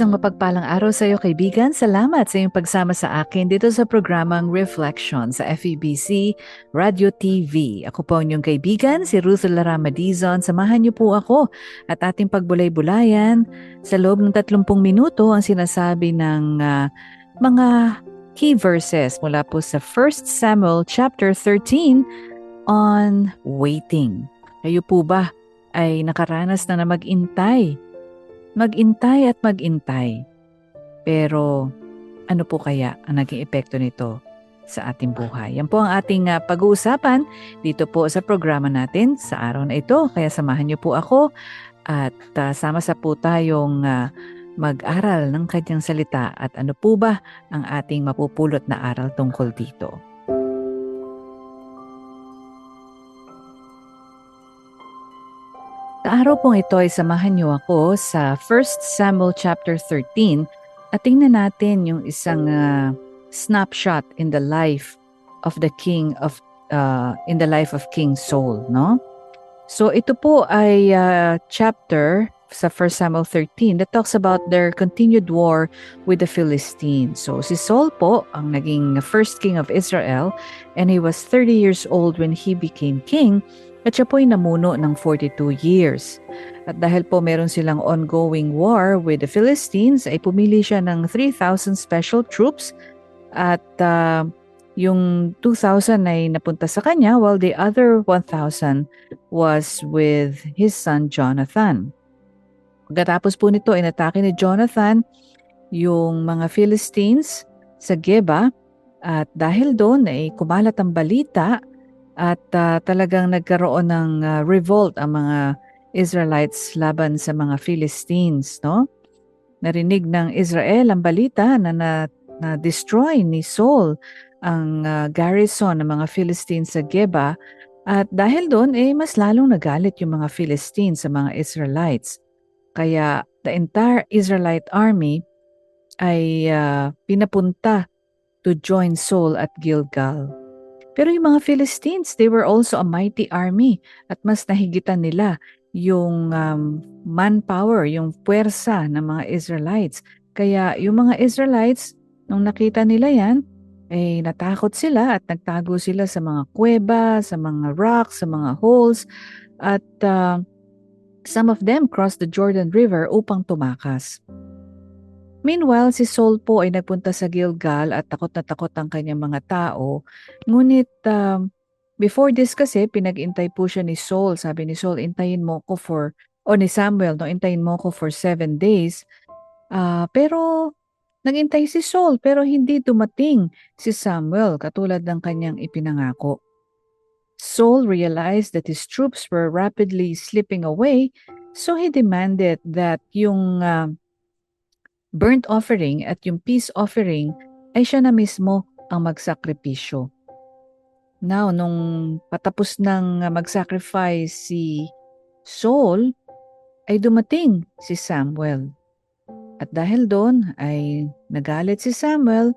Isang mapagpalang araw sa iyo kaibigan. Salamat sa iyong pagsama sa akin dito sa programang Reflection sa FEBC Radio TV. Ako po ang inyong kaibigan, si Ruth Larama Dizon. Samahan niyo po ako at ating pagbulay-bulayan sa loob ng 30 minuto ang sinasabi ng uh, mga key verses mula po sa 1 Samuel chapter 13 on waiting. Kayo po ba ay nakaranas na na mag-intay Magintay at magintay. Pero ano po kaya ang naging epekto nito sa ating buhay? Yan po ang ating uh, pag-uusapan dito po sa programa natin sa araw na ito. Kaya samahan niyo po ako at uh, sama sa po tayong uh, mag-aral ng kanyang salita at ano po ba ang ating mapupulot na aral tungkol dito. Sa araw pong ito ay samahan niyo ako sa 1 Samuel chapter 13 at tingnan natin yung isang uh, snapshot in the life of the king of uh, in the life of King Saul, no? So ito po ay uh, chapter sa 1 Samuel 13 that talks about their continued war with the Philistines. So si Saul po ang naging first king of Israel and he was 30 years old when he became king at siya po'y namuno ng 42 years. At dahil po meron silang ongoing war with the Philistines, ay pumili siya ng 3,000 special troops at uh, yung 2,000 ay napunta sa kanya while the other 1,000 was with his son Jonathan. Pagkatapos po nito, inatake ni Jonathan yung mga Philistines sa Geba at dahil doon ay kumalat ang balita at uh, talagang nagkaroon ng uh, revolt ang mga Israelites laban sa mga Philistines, no? Narinig ng Israel ang balita na na, na destroy ni Saul ang uh, garrison ng mga Philistines sa Geba at dahil doon eh mas lalong nagalit yung mga Philistines sa mga Israelites. Kaya the entire Israelite army ay uh, pinapunta to join Saul at Gilgal. Pero yung mga Philistines, they were also a mighty army at mas nahigitan nila yung um, manpower, yung puwersa ng mga Israelites. Kaya yung mga Israelites, nung nakita nila yan, eh natakot sila at nagtago sila sa mga kuweba, sa mga rocks, sa mga holes at uh, some of them crossed the Jordan River upang tumakas. Meanwhile, si Saul po ay nagpunta sa Gilgal at takot na takot ang kanyang mga tao. Ngunit um, before this kasi, pinag-intay po siya ni Saul. Sabi ni Saul, intayin mo ko for, o ni Samuel, no, intayin mo ko for seven days. Uh, pero nagintay si Saul pero hindi dumating si Samuel katulad ng kanyang ipinangako. Saul realized that his troops were rapidly slipping away so he demanded that yung uh, burnt offering at yung peace offering ay siya na mismo ang magsakripisyo. Now, nung patapos ng magsacrifice si Saul, ay dumating si Samuel. At dahil doon ay nagalit si Samuel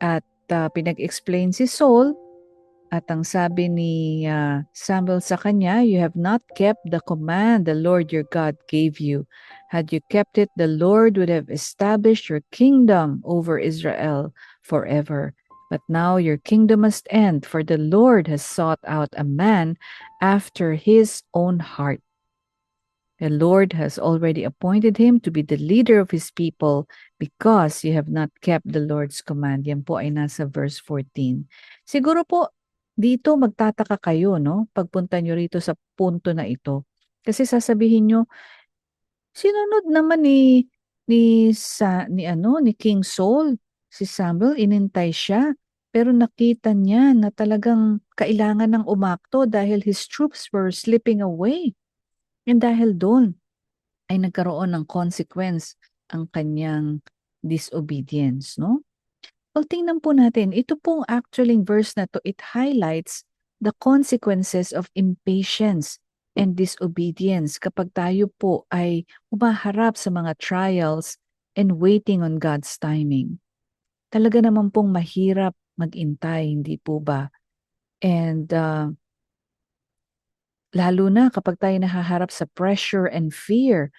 at uh, pinag-explain si Saul at ang sabi ni uh, Samuel sa kanya, You have not kept the command the Lord your God gave you. Had you kept it, the Lord would have established your kingdom over Israel forever. But now your kingdom must end, for the Lord has sought out a man after his own heart. The Lord has already appointed him to be the leader of his people because you have not kept the Lord's command. Yan po ay nasa verse 14. Siguro po, dito magtataka kayo, no? Pagpunta nyo rito sa punto na ito. Kasi sasabihin nyo, Sinunod naman ni ni sa ni ano ni King Saul si Samuel inintay siya pero nakita niya na talagang kailangan ng umakto dahil his troops were slipping away. And dahil doon ay nagkaroon ng consequence ang kanyang disobedience, no? Well, tingnan po natin, ito pong actually verse na to, it highlights the consequences of impatience and disobedience kapag tayo po ay umaharap sa mga trials and waiting on God's timing. Talaga naman pong mahirap magintay, hindi po ba? And uh, lalo na kapag tayo nahaharap sa pressure and fear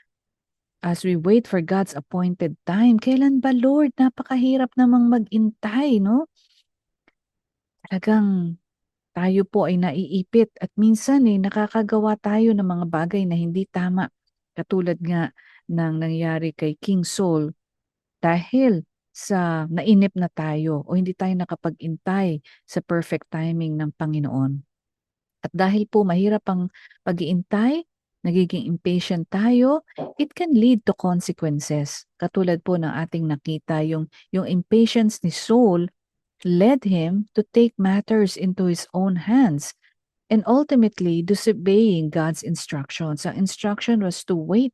as we wait for God's appointed time. Kailan ba, Lord? Napakahirap namang magintay, no? Talagang tayo po ay naiipit at minsan eh nakakagawa tayo ng mga bagay na hindi tama. Katulad nga ng nangyari kay King Saul dahil sa nainip na tayo o hindi tayo nakapag-intay sa perfect timing ng Panginoon. At dahil po mahirap ang pag-iintay, nagiging impatient tayo, it can lead to consequences. Katulad po ng ating nakita, yung, yung impatience ni Saul led him to take matters into his own hands and ultimately disobeying God's instructions. Ang instruction was to wait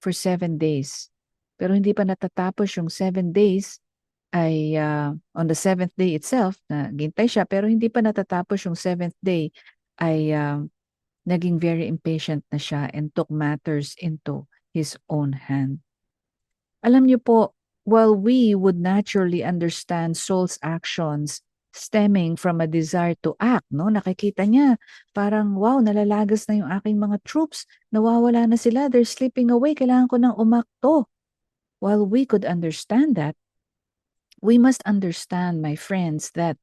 for seven days. Pero hindi pa natatapos yung seven days ay uh, on the seventh day itself, na gintay siya, pero hindi pa natatapos yung seventh day ay uh, naging very impatient na siya and took matters into his own hand. Alam niyo po, while we would naturally understand Saul's actions stemming from a desire to act, no? Nakikita niya, parang, wow, nalalagas na yung aking mga troops, nawawala na sila, they're slipping away, kailangan ko nang umakto. While we could understand that, we must understand, my friends, that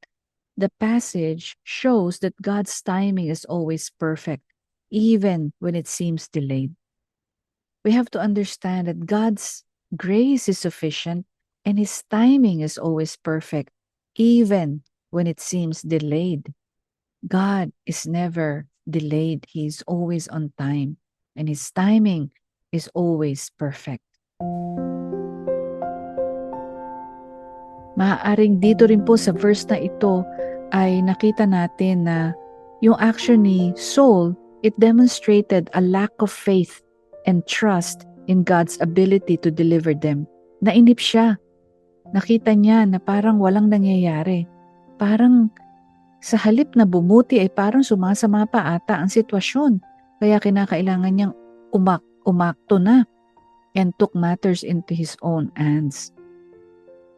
the passage shows that God's timing is always perfect, even when it seems delayed. We have to understand that God's grace is sufficient and His timing is always perfect, even when it seems delayed. God is never delayed, He is always on time, and His timing is always perfect. Maaaring dito rin po sa verse na ito ay nakita natin na yung action ni Saul, it demonstrated a lack of faith and trust in God's ability to deliver them. Nainip siya. Nakita niya na parang walang nangyayari. Parang sa halip na bumuti ay parang sumasama pa ata ang sitwasyon. Kaya kinakailangan niyang umak umakto na and took matters into his own hands.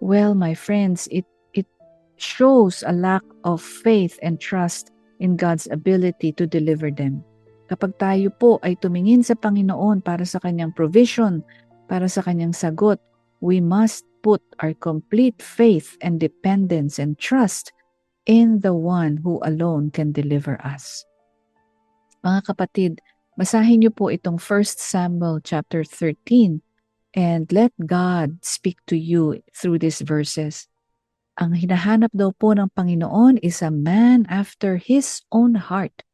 Well, my friends, it it shows a lack of faith and trust in God's ability to deliver them. Kapag tayo po ay tumingin sa Panginoon para sa kanyang provision, para sa kanyang sagot, we must put our complete faith and dependence and trust in the one who alone can deliver us. Mga kapatid, basahin niyo po itong 1 Samuel chapter 13 and let God speak to you through these verses. Ang hinahanap daw po ng Panginoon is a man after His own heart.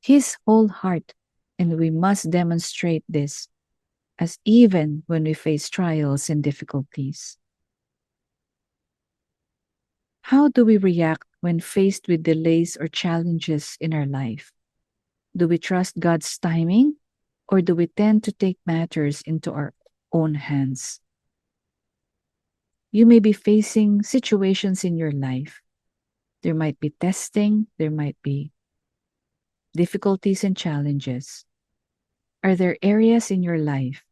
His whole heart. And we must demonstrate this as even when we face trials and difficulties. How do we react when faced with delays or challenges in our life? Do we trust God's timing or do we tend to take matters into our own hands. You may be facing situations in your life. There might be testing, there might be difficulties and challenges. Are there areas in your life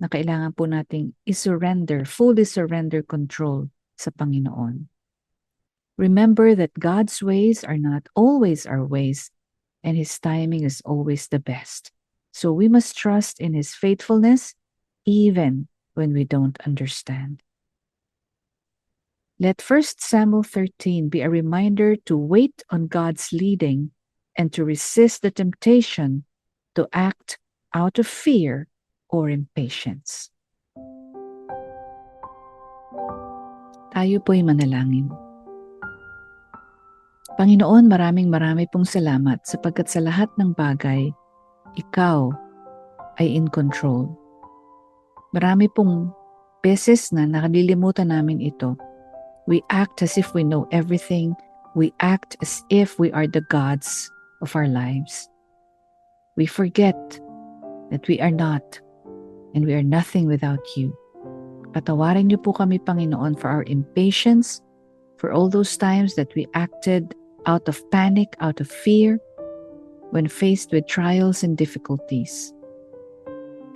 na kailangan po nating isurrender, fully surrender control sa Panginoon? Remember that God's ways are not always our ways, and His timing is always the best. So we must trust in His faithfulness even when we don't understand. Let 1 Samuel 13 be a reminder to wait on God's leading and to resist the temptation to act out of fear or impatience. Tayo po'y manalangin. Panginoon, maraming marami pong salamat sapagkat sa lahat ng bagay, ikaw ay in control. Marami pong beses na nakalilimutan namin ito. We act as if we know everything. We act as if we are the gods of our lives. We forget that we are not and we are nothing without you. Patawarin niyo po kami, Panginoon, for our impatience, for all those times that we acted out of panic, out of fear, when faced with trials and difficulties.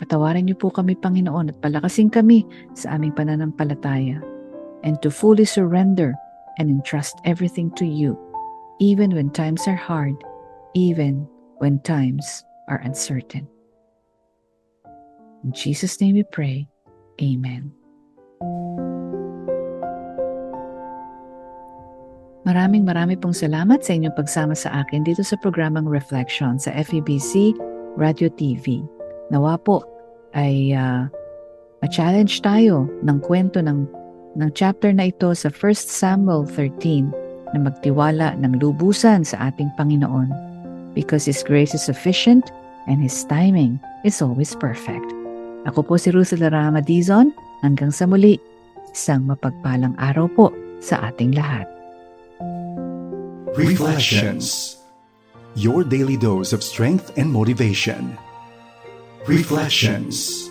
Patawarin niyo po kami, Panginoon, at palakasin kami sa aming pananampalataya and to fully surrender and entrust everything to you, even when times are hard, even when times are uncertain. In Jesus' name we pray. Amen. Maraming marami pong salamat sa inyong pagsama sa akin dito sa programang Reflection sa FEBC Radio TV. Nawa po ay ah, ma-challenge tayo ng kwento ng, ng chapter na ito sa 1 Samuel 13 na magtiwala ng lubusan sa ating Panginoon because His grace is sufficient and His timing is always perfect. Ako po si Ruth Larama Dizon. Hanggang sa muli, isang mapagpalang araw po sa ating lahat. Reflections. Your daily dose of strength and motivation. Reflections.